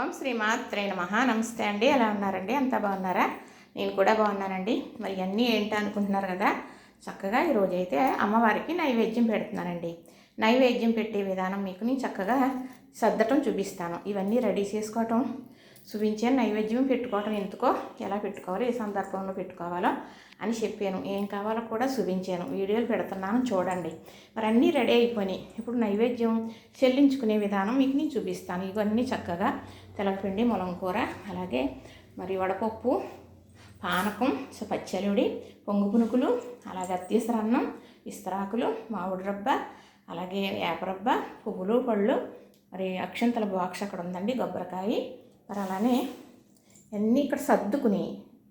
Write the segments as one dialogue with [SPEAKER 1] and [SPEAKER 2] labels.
[SPEAKER 1] ఓం శ్రీ మాత్రే నమ. నమస్తే అండి. ఎలా ఉన్నారండి? అంతా బాగున్నారా? నేను కూడా బాగున్నానండి. మరి అన్నీ ఏంటి అనుకుంటున్నారు కదా? చక్కగా ఈరోజు అయితే అమ్మవారికి నైవేద్యం పెడుతున్నానండి. నైవేద్యం పెట్టే విధానం మీకు నేను చక్కగా సర్దటం చూపిస్తాను. ఇవన్నీ రెడీ చేసుకోవటం చూపించాను నైవేద్యం పెట్టుకోవటం ఎందుకో ఎలా పెట్టుకోవాలో ఏ సందర్భంలో పెట్టుకోవాలో అని చెప్పాను. ఏం కావాలో కూడా చూపించాను వీడియోలు పెడుతున్నాను చూడండి. మరి అన్నీ రెడీ అయిపోయినాయి. ఇప్పుడు నైవేద్యం చెల్లించుకునే విధానం మీకు నేను చూపిస్తాను. ఇవన్నీ చక్కగా తెలపిండి ములం కూర అలాగే మరి వడపప్పు పానకం సో పచ్చలుడి పొంగు పునుకులు అలాగే అత్తీసరన్నం ఇస్తరాకులు మామిడి రబ్బ అలాగే వేపరబ్బ పువ్వులు పళ్ళు మరి అక్షంతల బాక్స్ అక్కడ ఉందండి కొబ్బరికాయ. మరి అలానే అన్నీ ఇక్కడ సర్దుకుని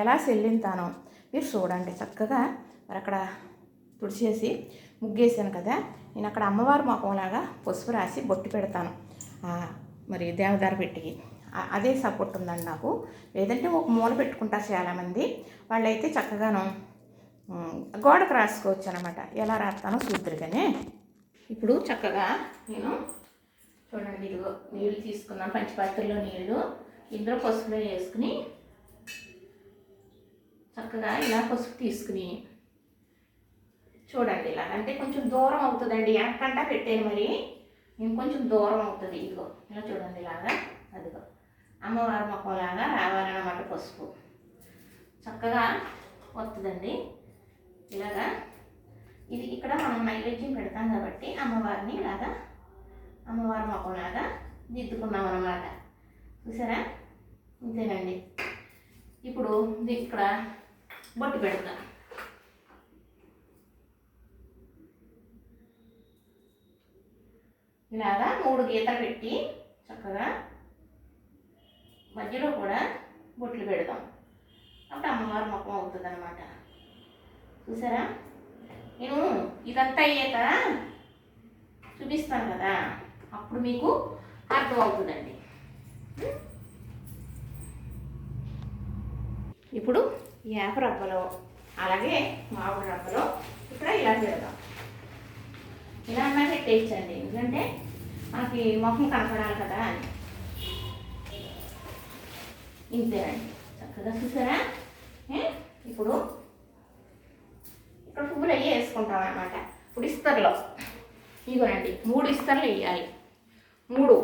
[SPEAKER 1] ఎలా చెల్లింతానో మీరు చూడండి చక్కగా. మరి అక్కడ తుడిచేసి ముగ్గేసాను కదా నేను అక్కడ అమ్మవారి మొఖంలాగా పసుపు రాసి బొట్టు పెడతాను. మరి దేవదారు పెట్టి అదే సపోర్ట్ ఉందండి నాకు. లేదంటే ఒక మూల పెట్టుకుంటారు చాలామంది. వాళ్ళైతే చక్కగాను గోడకు రాసుకోవచ్చు అనమాట ఎలా రాస్తానో చూద్దరుగానే ఇప్పుడు చక్కగా నేను చూడండి ఇదిగో నీళ్ళు తీసుకున్నాను పంచపాత్రలో నీళ్ళు. ఇందులో పసుపులో వేసుకుని చక్కగా ఇలా పసుపు తీసుకుని చూడండి ఇలా. అంటే కొంచెం దూరం అవుతుందండి. ఎక్కడంటా పెట్టాను మరి. ఇంకొంచెం దూరం అవుతుంది. ఇదిగో ఇలా చూడండి ఇలాగా అదిగో. అమ్మవారి ముఖంలాగా రావాలన్నమాట పసుపు. చక్కగా వస్తుందండి. ఇలాగా. ఇది ఇక్కడ మనం నైవేద్యం పెడతాం కాబట్టి అమ్మవారిని ఇలాగా అమ్మవారి ముఖంలాగా దిద్దుకున్నాం అన్నమాట చూసారా? అంతేనండి ఇప్పుడు ఇది ఇక్కడ బొట్టు పెడతాం. ఇలాగా మూడు గీతలు పెట్టి చక్కగా మధ్యలో కూడా బొట్లు పెడదాం. అప్పుడు అమ్మవారు ముఖం అవుతుంది అనమాట చూసారా? నేను ఇదంతా అయ్యాక చూపిస్తాను కదా. అప్పుడు మీకు అర్థం అవుతుందండి ఇప్పుడు వేప రబ్బలో అలాగే మామిడి రబ్బలో ఇక్కడ ఇలా పెడదాం ఇలా ఎందుకంటే మనకి మొహం కనపడాలి కదా అని. ఇంతేనండి చక్కగా చూసారా? ఇప్పుడు ఇక్కడ పువ్వులు అవి వేసుకుంటాం అనమాట ఇప్పుడు ఇస్తర్లో. ఇదిగోనండి మూడు ఇస్తర్లు వేయాలి. మూడు.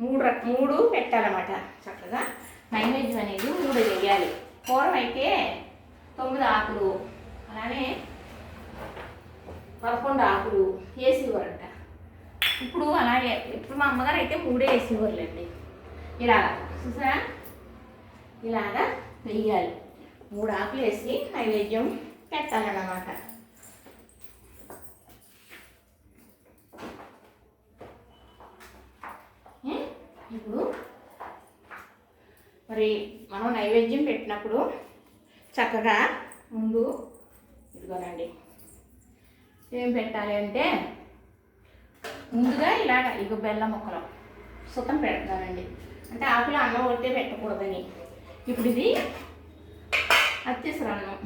[SPEAKER 1] మూడు మూడు పెట్టాలన్నమాట. చక్కగా నైవేద్యం అనేది మూడు వేయాలి. పూర్వం అయితే తొమ్మిది ఆకులు. అలానే పదకొండు ఆకులు వేసేవారంట. ఇప్పుడు అలాగే ఇప్పుడు మా అమ్మగారు అయితే మూడే వేసేవారులేండి. ఇలాగా చూసారా? ఇలాగా వెయ్యాలి. మూడు ఆకులు వేసి నైవేద్యం పెట్టాలన్నమాట. ఇప్పుడు మరి మనం నైవేద్యం పెట్టినప్పుడు చక్కగా ముందు ఇదిగోనండి ఏం పెట్టాలి అంటే ముందుగా ఇలాగ ఇగో బెల్లం ముక్కలు సుతం పెడతానండి. అంటే ఆకులు అన్నం కొడితే పెట్టకూడదని. ఇప్పుడు ఇది అత్తీసరన్నం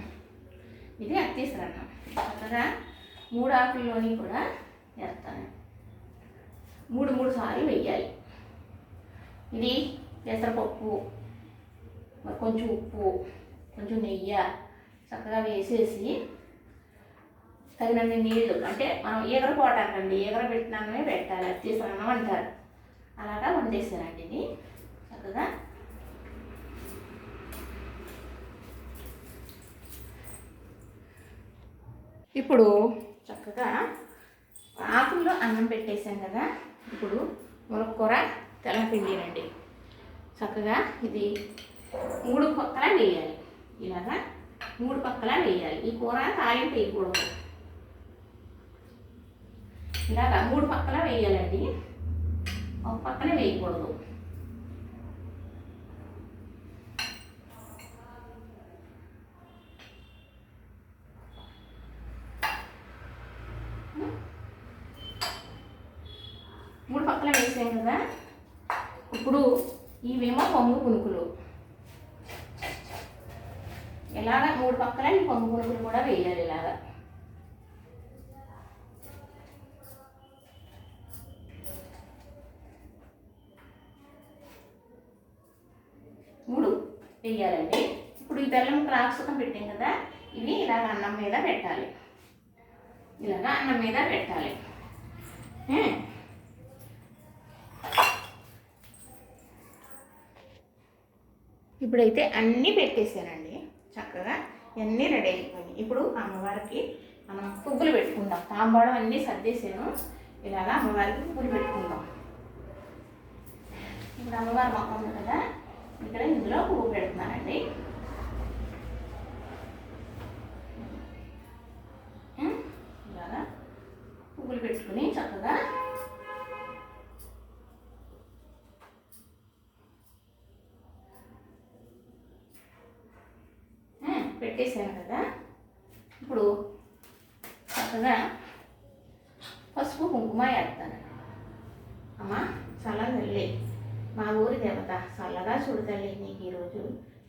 [SPEAKER 1] ఇది అత్తీసరన్నం చక్కగా మూడు ఆకుల్లోని కూడా వేస్తాను. మూడు మూడు సార్లు వెయ్యాలి ఇది పెసరపప్పు మరి కొంచెం ఉప్పు కొంచెం నెయ్యి చక్కగా వేసేసి తగినన్ని నీళ్ళు అంటే మనం ఈగర పోటాకండి ఈగర పెట్టినామే పెట్టాలి తీసుకున్నాం అంటారు. అలాగా వండేసారండి ఇది. చక్కగా. ఇప్పుడు చక్కగా ఆకుల్లో అన్నం పెట్టేసాం కదా. ఇప్పుడు ములక్కూర తెల్లపిండినండి చక్కగా ఇది మూడు పక్కల వేయాలి. ఇలాగా మూడు పక్కల వేయాలి. ఈ కూర తాలింపు వేయకూడదు. ఇలాగా మూడు పక్కల వేయాలండి. ఒక పక్కన వేయకూడదు. మూడు పక్కల వేసాం కదా. ఇప్పుడు ఇవేమో పొంగు పునుకులు. ఇలాగ మూడు పక్కల ఈ పొంగు పునుకులు కూడా వేయాలి ఇలాగా. వేయాలండి. ఇప్పుడు ఈ బెల్లం రాసుకం పెట్టాం కదా ఇవి ఇలాగ అన్నం మీద పెట్టాలి. ఇలాగ అన్నం మీద పెట్టాలి. ఇప్పుడైతే అన్నీ పెట్టేశానండి. చక్కగా ఇవన్నీ రెడీ అయిపోయినాయి. ఇప్పుడు అమ్మవారికి మనం పువ్వులు పెట్టుకుందాం. తాంబాడం అన్నీ సర్దేశాను. ఇలాగా అమ్మవారికి పువ్వులు పెట్టుకుందాం. ఇప్పుడు అమ్మవారి మొక్క ఉంది కదా ఇక్కడ ఇందులో పువ్వు పెడుతున్నానండి. ఇలాగా పువ్వులు పెట్టుకుని చక్కగా పెట్టేసాను కదా. ఇప్పుడు చక్కగా పసుపు కుంకుమ వేస్తాను. అమ్మా చాలా తల్లి మా ఊరి దేవత చల్లగా చూడు తల్లి నీకు ఈరోజు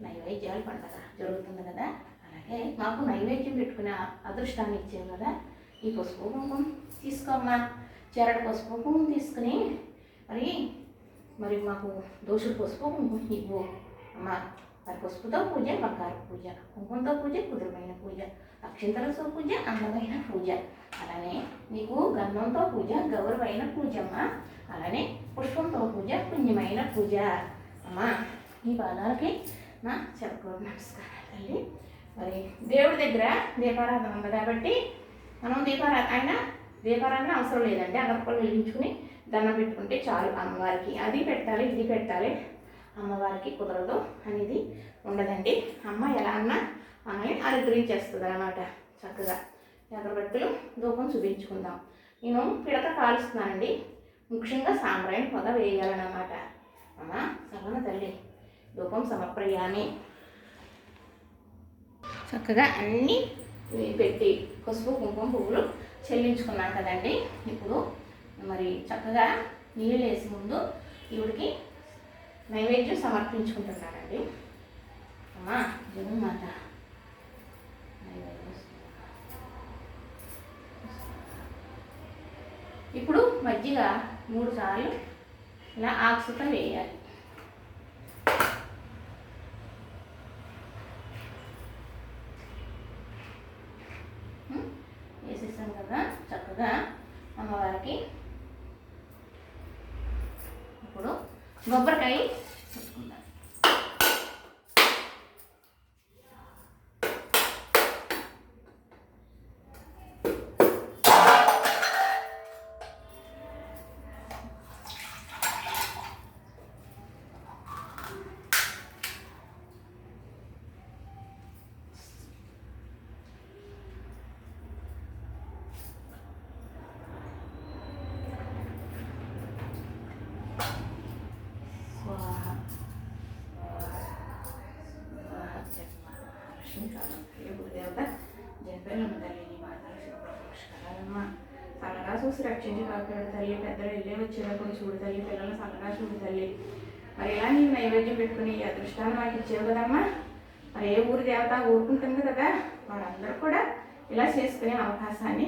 [SPEAKER 1] నైవేద్యాలు పండగ జరుగుతుంది కదా? అలాగే మాకు నైవేద్యం పెట్టుకునే అదృష్టాన్ని ఇచ్చావు కదా? ఈ పసుపు కుంకుమ తీసుకోమ్మా. చెరడు పసుపు కుంకుమ తీసుకుని మరి మరి మాకు దోషుడు పసుపు కుంకుమ ఇవ్వు. అమ్మా. మరి పసుపుతో పూజ బంగారు పూజ కుంకుమతో పూజ కుదురమైన పూజ అక్షంతలతో పూజ అందమైన పూజ. అలానే నీకు గంధంతో పూజ గౌరవమైన పూజమ్మ. అలానే పుష్పంతో పూజ పుణ్యమైన పూజ. అమ్మా ఈ పాదాలకి నా చెప్పకూడదు నమస్కారం తల్లి. మరి దేవుడి దగ్గర దీపారాధన ఉంది కాబట్టి మనం దీపారాధన ఆయన దీపారాధన అవసరం లేదండి. అగర్పలు వెలిగించుకుని దండం పెట్టుకుంటే చాలు అమ్మవారికి. అది పెట్టాలి ఇది పెట్టాలి. అమ్మవారికి కుదరదు అనేది ఉండదండి. అమ్మ ఎలా అన్నా మనల్ని అనుగ్రహించేస్తుంది అనమాట చక్కగా అగరబత్తులు ధూపం చూపించుకుందాం. నేను పిడక కాలుస్తున్నానండి. ముఖ్యంగా సాంబ్రాయిని పొగ వేయాలన్నమాట. అమ్మ సగన తల్లి ధూపం సమర్పయామి. చక్కగా అన్నీ పెట్టి పసుపు కుంకుమ పువ్వులు చెల్లించుకున్నాం కదండి. ఇప్పుడు మరి చక్కగా నీళ్ళు వేసి ముందు ఈవిడికి నైవేద్యం సమర్పించుకుంటున్నారండి జగన్మాత ఇప్పుడు మజ్జిగ మూడు సార్లు ఇలా ఆకుసుత వేయాలి. వేసేసాం కదా చక్కగా అమ్మవారికి. ఇప్పుడు కొబ్బరికాయ చల్లగా చూసి రక్షించి కాపాడు తల్లి పెద్దలు వెళ్ళే వచ్చేటప్పుడు చూడు తల్లి పిల్లలు చల్లగా చూడు తల్లి మరి ఇలా నీ నైవేద్యం పెట్టుకుని ఈ అదృష్టాన్ని మాకు ఇచ్చేవు కదమ్మా మరి ఏ ఊరి దేవత ఊరుకుంటుంది కదా వారందరూ కూడా ఇలా చేసుకునే అవకాశాన్ని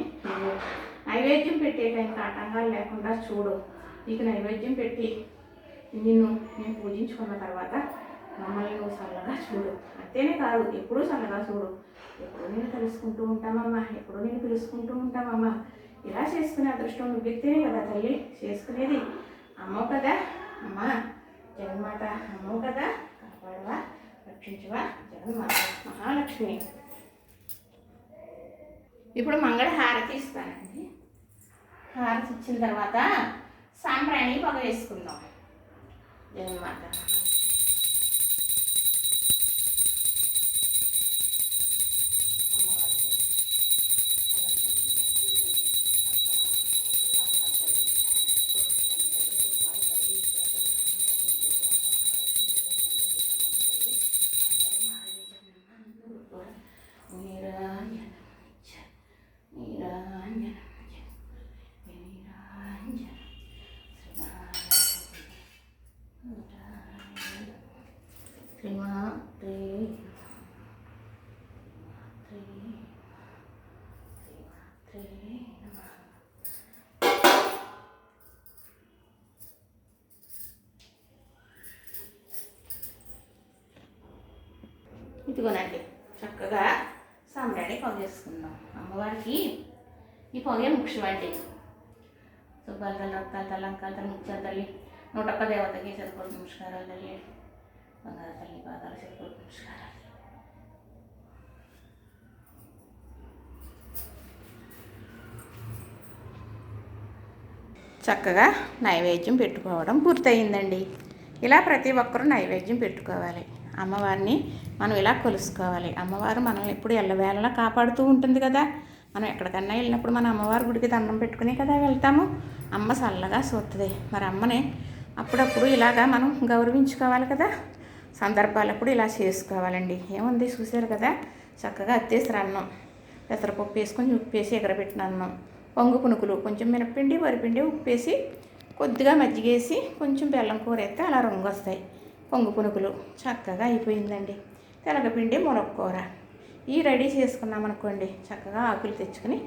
[SPEAKER 1] నైవేద్యం పెట్టే టైంకి ఆటంకాలు లేకుండా చూడు. నీకు నైవేద్యం పెట్టి నిన్ను నేను పూజించుకున్న తర్వాత మమ్మల్ని నువ్వు చల్లగా చూడు. అంతేనే కాదు ఎప్పుడూ చల్లగా చూడు. ఎప్పుడు నేను తెలుసుకుంటూ ఉంటామమ్మా ఎప్పుడు నేను పిలుచుకుంటూ ఉంటామమ్మా. ఇలా చేసుకునే అదృష్టం నువ్వు వ్యక్తినే కదా తల్లి? చేసుకునేది అమ్మవు కదా. అమ్మా జగన్మాత అమ్మవు కదా. కాపాడవా రక్షించవా జగన్మాత మహాలక్ష్మి. ఇప్పుడు మంగళ హారతి ఇస్తానండి. హారతి ఇచ్చిన తర్వాత సాంబ్రాణి పొగ వేసుకుందాం. జగన్మాత. ఇదిగోనండి చక్కగా సాంబ్రాణి పొగ చేసుకుందాం. అమ్మవారికి ఈ పొగే ముఖ్యమండి. సుబ్బాల తల్లి రక్తాల తల్లి అంకాల తల్లి తల్లి నూటొక్క దేవతకి చదువుకోవడం నమస్కారాలు తల్లి. బంగారు తల్లి పాదాలు చదువుకోవడం నమస్కారాలు చక్కగా నైవేద్యం పెట్టుకోవడం పూర్తయిందండి. ఇలా ప్రతి ఒక్కరూ నైవేద్యం పెట్టుకోవాలి. అమ్మవారిని మనం ఇలా కొలుసుకోవాలి. అమ్మవారు మనల్ని ఎప్పుడు ఎల్లవేళలా కాపాడుతూ ఉంటుంది కదా. మనం ఎక్కడికన్నా వెళ్ళినప్పుడు మన అమ్మవారి గుడికి దండం పెట్టుకునే కదా వెళ్తాము. అమ్మ చల్లగా చూస్తుంది మరి అమ్మని అప్పుడప్పుడు ఇలాగా మనం గౌరవించుకోవాలి కదా. సందర్భాలప్పుడు ఇలా చేసుకోవాలండి. ఏముంది? చూశారు కదా? చక్కగా అత్తేసరి అన్నం. పెసరపప్పు వేసుకొని ఉప్పేసి ఎగరబెట్టిన అన్నం. పొంగు పునుకులు కొంచెం మినప్పిండి వరిపిండి ఉప్పేసి కొద్దిగా మజ్జిగేసి కొంచెం బెల్లం కూర వేస్తే అలా రంగు వస్తాయి. పొంగు పునుకులు చక్కగా అయిపోయిందండి. తెలగపిండి మునక్కూర ఈ రెడీ చేసుకున్నాం అనుకోండి చక్కగా ఆకులు తెచ్చుకొని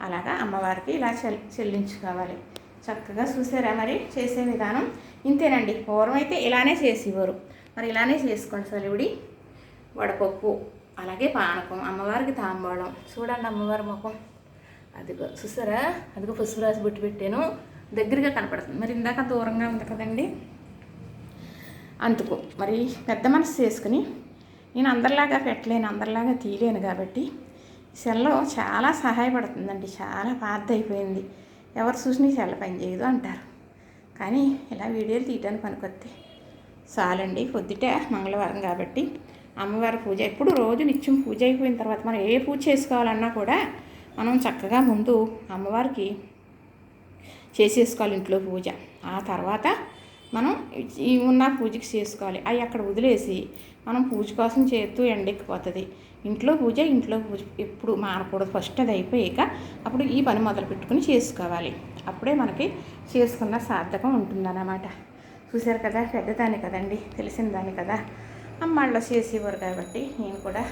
[SPEAKER 1] అలాగా అమ్మవారికి ఇలా చెల్ చెల్లించుకోవాలి. చక్కగా చూసారా మరి? చేసే విధానం. ఇంతేనండి. పూర్వం అయితే ఇలానే చేసేవారు. మరి ఇలానే చేసుకోండి సలివిడి. వడపప్పు అలాగే పానకం అమ్మవారికి తాంబూలం. చూడండి అమ్మవారి ముఖం. అదిగో చూసారా? అదిగో పసుపు రాసి బొట్టు పెట్టాను. దగ్గరగా కనపడుతుంది. మరి ఇందాక దూరంగా ఉంది కదండి. అందుకు మరి పెద్ద మనసు చేసుకుని నేను అందరిలాగా పెట్టలేను అందరిలాగా తీయలేను కాబట్టి సెల్లో చాలా సహాయపడుతుందండి చాలా పాత అయిపోయింది ఎవరు చూసినా సెల్ల పని చేయదు అంటారు. కానీ ఇలా వీడియోలు తీయడానికి పనికొస్తే చాలండి. పొద్దుటే మంగళవారం కాబట్టి అమ్మవారి పూజ. ఎప్పుడు రోజు నిత్యం పూజ అయిపోయిన తర్వాత మనం ఏ పూజ చేసుకోవాలన్నా కూడా మనం చక్కగా ముందు అమ్మవారికి చేసేసుకోవాలి ఇంట్లో పూజ. ఆ తర్వాత మనం ఈ ఉన్న పూజకి చేసుకోవాలి. అవి అక్కడ వదిలేసి మనం పూజ కోసం చేస్తూ ఎండెక్కిపోతుంది. ఇంట్లో పూజ ఇంట్లో పూజ ఎప్పుడు మానకూడదు ఫస్ట్ అది అయిపోయాక అప్పుడు ఈ పని మొదలు పెట్టుకుని చేసుకోవాలి. అప్పుడే మనకి చేసుకున్న సార్థకం ఉంటుందన్నమాట. చూశారు కదా పెద్దదాన్ని కదండి తెలిసిందాన్ని కదా. అమ్మాళ్ళు చేసేవారు కాబట్టి నేను కూడా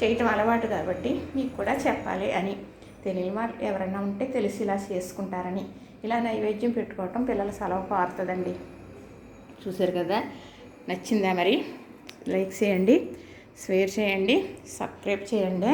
[SPEAKER 1] చేయటం అలవాటు కాబట్టి మీకు కూడా చెప్పాలి అని. తెలియని వాళ్ళు ఎవరైనా ఉంటే తెలిసి ఇలా చేసుకుంటారని. ఇలా నైవేద్యం పెట్టుకోవటం పిల్లల సెలవు పారుతుందండి. చూసారు కదా నచ్చిందా మరి? లైక్ చేయండి షేర్ చేయండి సబ్స్క్రైబ్ చేయండి.